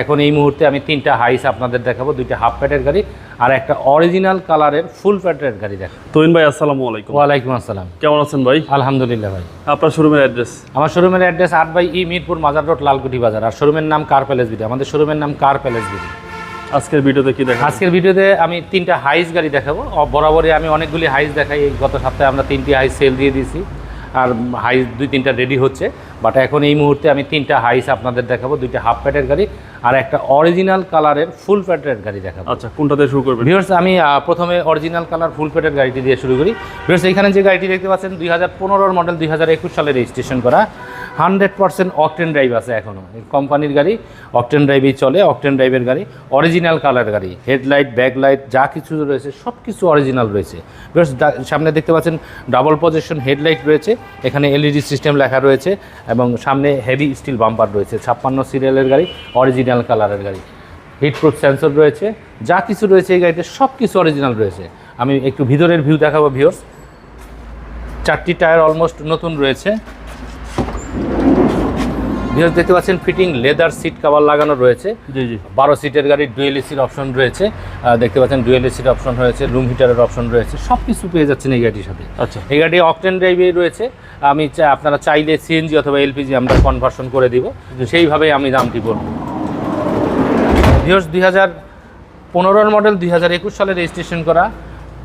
এখন এই মুহূর্তে আমি তিনটা হাইস আপনাদের দেখাবো দুইটা হাফ প্যাটের গাড়ি আর একটা অরিজিনাল কালারের ফুল প্যাটের গাড়ি দেখাবো। তৈন ভাই আসসালামু আলাইকুম। ওয়ালাইকুম আসসালাম। কেমন আছেন ভাই? আলহামদুলিল্লাহ ভাই। আপনার শোরুমের অ্যাড্রেস আমার শোরুমের অ্যাড্রেস আট বাই ই মিরপুর মাজার রোড লালকুটি বাজার। আর শোরুমের নাম কার প্যালেস বিডি আমাদের শোরুমের নাম কার প্যালেস বিডি আজকের ভিডিওতে কি দেখা আজকের ভিডিওতে আমি তিনটা হাইস গাড়ি দেখাবো। বরাবরই আমি অনেকগুলি হাইস দেখাই। গত সপ্তাহে আমরা তিনটি হাইস সেল দিয়ে দিয়েছি। আর হাইস দুই তিনটা রেডি হচ্ছে। বাট এখন এই মুহূর্তে আমি তিনটা হাইস আপনাদের দেখাবো দুইটা হাফ প্যাটের গাড়ি আর একটা অরিজিনাল কালারের ফুল প্যাটের গাড়ি দেখাবো। আচ্ছা কোনটা দিয়ে শুরু করবেন? ভিউর্স আমি প্রথমে অরিজিনাল কালার ফুল প্যাটের গাড়িটি দিয়ে শুরু করি। ভিউর্স এখানে যে গাড়িটি দেখতে পাচ্ছেন দুই হাজার মডেল দুই হাজার একুশ সালে রেজিস্ট্রেশন করা। হান্ড্রেড পার্সেন্ট অকটেন ড্রাইভ আছে এখনও কোম্পানির গাড়ি অকটেন ড্রাইভেই চলে, অকটেন ড্রাইভের গাড়ি অরিজিনাল কালার গাড়ি হেডলাইট ব্যাকলাইট যা কিছু রয়েছে সব কিছু অরিজিনাল রয়েছে ভিউয়ার্স সামনে দেখতে পাচ্ছেন ডাবল পজিশন হেডলাইট রয়েছে, এখানে এলইডি সিস্টেম লেখা রয়েছে, এবং সামনে হেভি স্টিল বাম্পার রয়েছে, ছাপ্পান্ন সিরিয়ালের গাড়ি অরিজিনাল কালারের গাড়ি। হিটপ্রুফ সেন্সর রয়েছে, যা কিছু রয়েছে এই গাড়িতে সব কিছু অরিজিনাল রয়েছে। আমি একটু ভিতরের ভিউ দেখাবো ভিউর্স চারটি টায়ার অলমোস্ট নতুন রয়েছে। ভিউর্স দেখতে পাচ্ছেন ফিটিং লেদার সিট কভার লাগানো রয়েছে। জি জি। বারো সিটের গাড়ি ডুয়েল এসির অপশন রয়েছে। দেখতে পাচ্ছেন ডুয়েল এসির অপশন রয়েছে রুম হিটারের অপশন রয়েছে। সব কিছু পেয়ে যাচ্ছেন এই গাড়ির সাথে। আচ্ছা। এই গাড়ি অকটেন ড্রাইভে রয়েছে। আমি চা- আপনারা চাইলে সিএনজি অথবা এলপিজি আমরা কনভার্সন করে দিব। সেইভাবেই আমি দামটি বলব। ভিওস দুই হাজার পনেরোর মডেল দুই হাজার একুশ সালে রেজিস্ট্রেশন করা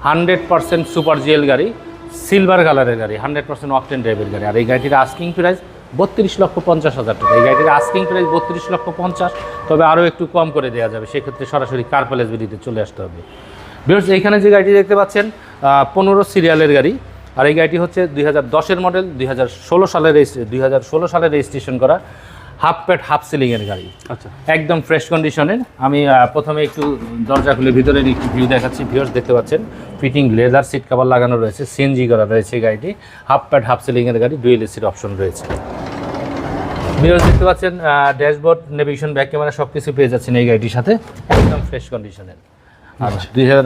হান্ড্রেড পার্সেন্ট সুপার জিএল গাড়ি সিলভার কালারের গাড়ি হান্ড্রেড পার্সেন্ট অকটেন ড্রাইভের গাড়ি। আর এই গাড়িটির আস্কিং প্রাইস বত্রিশ লক্ষ পঞ্চাশ হাজার টাকা। এই গাড়িটির আস্কিং প্রাইস বত্রিশ লক্ষ পঞ্চাশ তবে আরও একটু কম করে দেওয়া যাবে। সেক্ষেত্রে সরাসরি কার প্যালেস বিডিতে চলে আসতে হবে। বিকজ এইখানে যে গাড়িটি দেখতে পাচ্ছেন পনেরো সিরিয়ালের গাড়ি। আর এই গাড়িটি হচ্ছে দুই হাজার দশের মডেল দুই হাজার ষোলো সালে দুই হাজার ষোলো সালে রেজিস্ট্রেশন করা হাফ প্যাট হাফ সিলিংয়ের গাড়ি। আচ্ছা। একদম ফ্রেশ কন্ডিশনের আমি প্রথমে একটু দরজা খুলে ভিতরে একটু ভিউ দেখাচ্ছি। ভিউর্স দেখতে পাচ্ছেন ফিটিং লেদার সিট কভার লাগানো রয়েছে সিএনজি করা রয়েছে এই গাড়িটি। হাফ প্যাড হাফ সিলিংয়ের গাড়ি ডুয়েল এসির অপশন রয়েছে। ভিউর্স দেখতে পাচ্ছেন ড্যাশবোর্ড নেভিগেশন ব্যাক ক্যামেরা সব কিছু পেয়ে যাচ্ছেন এই গাড়িটির সাথে একদম ফ্রেশ কন্ডিশনের আর দুই হাজার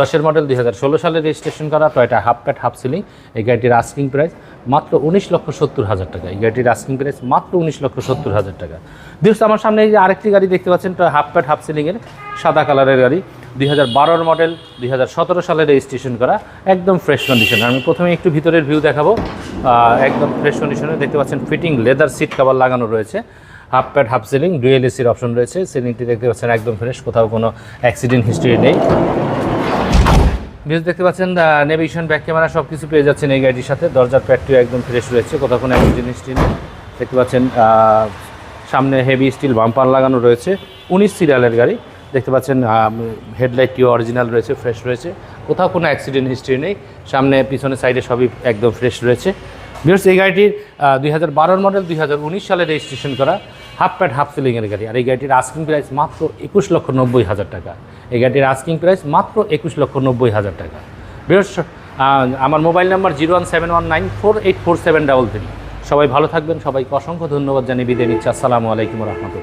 দশের মডেল দুই হাজার ষোলো সালে রেজিস্ট্রেশন করা Toyota half pad half ceiling এই গাড়িটির আস্কিং প্রাইস মাত্র উনিশ লক্ষ সত্তর হাজার টাকা। এই গাড়িটির আস্কিং প্রাইস মাত্র উনিশ লক্ষ সত্তর হাজার টাকা। দিস আমার সামনে এই যে আরেকটি গাড়ি দেখতে পাচ্ছেন হাফ প্যাট হাফ সিলিংয়ের সাদা কালারের গাড়ি। দুই হাজার বারোর মডেল দুই হাজার সতেরো সালে রেজিস্ট্রেশন করা একদম ফ্রেশ কন্ডিশন আমি প্রথমে একটু ভিতরের ভিউ দেখাবো। একদম ফ্রেশ কন্ডিশনে দেখতে পাচ্ছেন ফিটিং লেদার সিট কভার লাগানো রয়েছে। Half pad half ceiling dual এসির অপশন রয়েছে। সিলিংটি দেখতে পাচ্ছেন একদম ফ্রেশ কোথাও কোনো অ্যাক্সিডেন্ট হিস্ট্রি নেই। ভিউজ দেখতে পাচ্ছেন নেভিগেশন ব্যাক ক্যামেরা সব কিছু পেয়ে যাচ্ছেন এই গাড়িটির সাথে। দরজার প্যাডটিও একদম ফ্রেশ রয়েছে, কোথাও কোনো অ্যাক্সিডেন্ট হিস্ট্রি নেই। দেখতে পাচ্ছেন সামনে হেভি স্টিল বাম্পার লাগানো রয়েছে। উনিশ সিরিয়ালের গাড়ি। দেখতে পাচ্ছেন হেডলাইটটিও অরিজিনাল রয়েছে ফ্রেশ রয়েছে। কোথাও কোনো অ্যাক্সিডেন্ট হিস্ট্রি নেই, সামনে পিছনে সাইডে সবই একদম ফ্রেশ রয়েছে। ভিউর্স এই গাড়িটির দুই হাজার মডেল দুই হাজার উনিশ সালে রেজিস্ট্রেশন করা হাফ প্যাড হাফ সিলিংয়ের গাড়ি। আর এই গাড়িটির আস্কিং প্রাইস মাত্র একুশ লক্ষ নব্বই হাজার টাকা। এই গাড়িটির আস্কিং প্রাইস মাত্র একুশ লক্ষ নব্বই হাজার টাকা। ভিউর্স আমার mobile number zero one seven one nine four eight four seven double three. সবাই ভালো থাকবেন, সবাইকে অসংখ্য ধন্যবাদ জানিয়ে বিদায় নিচ্ছি। আসসালামু আলাইকুম রহমতুল্লাহ।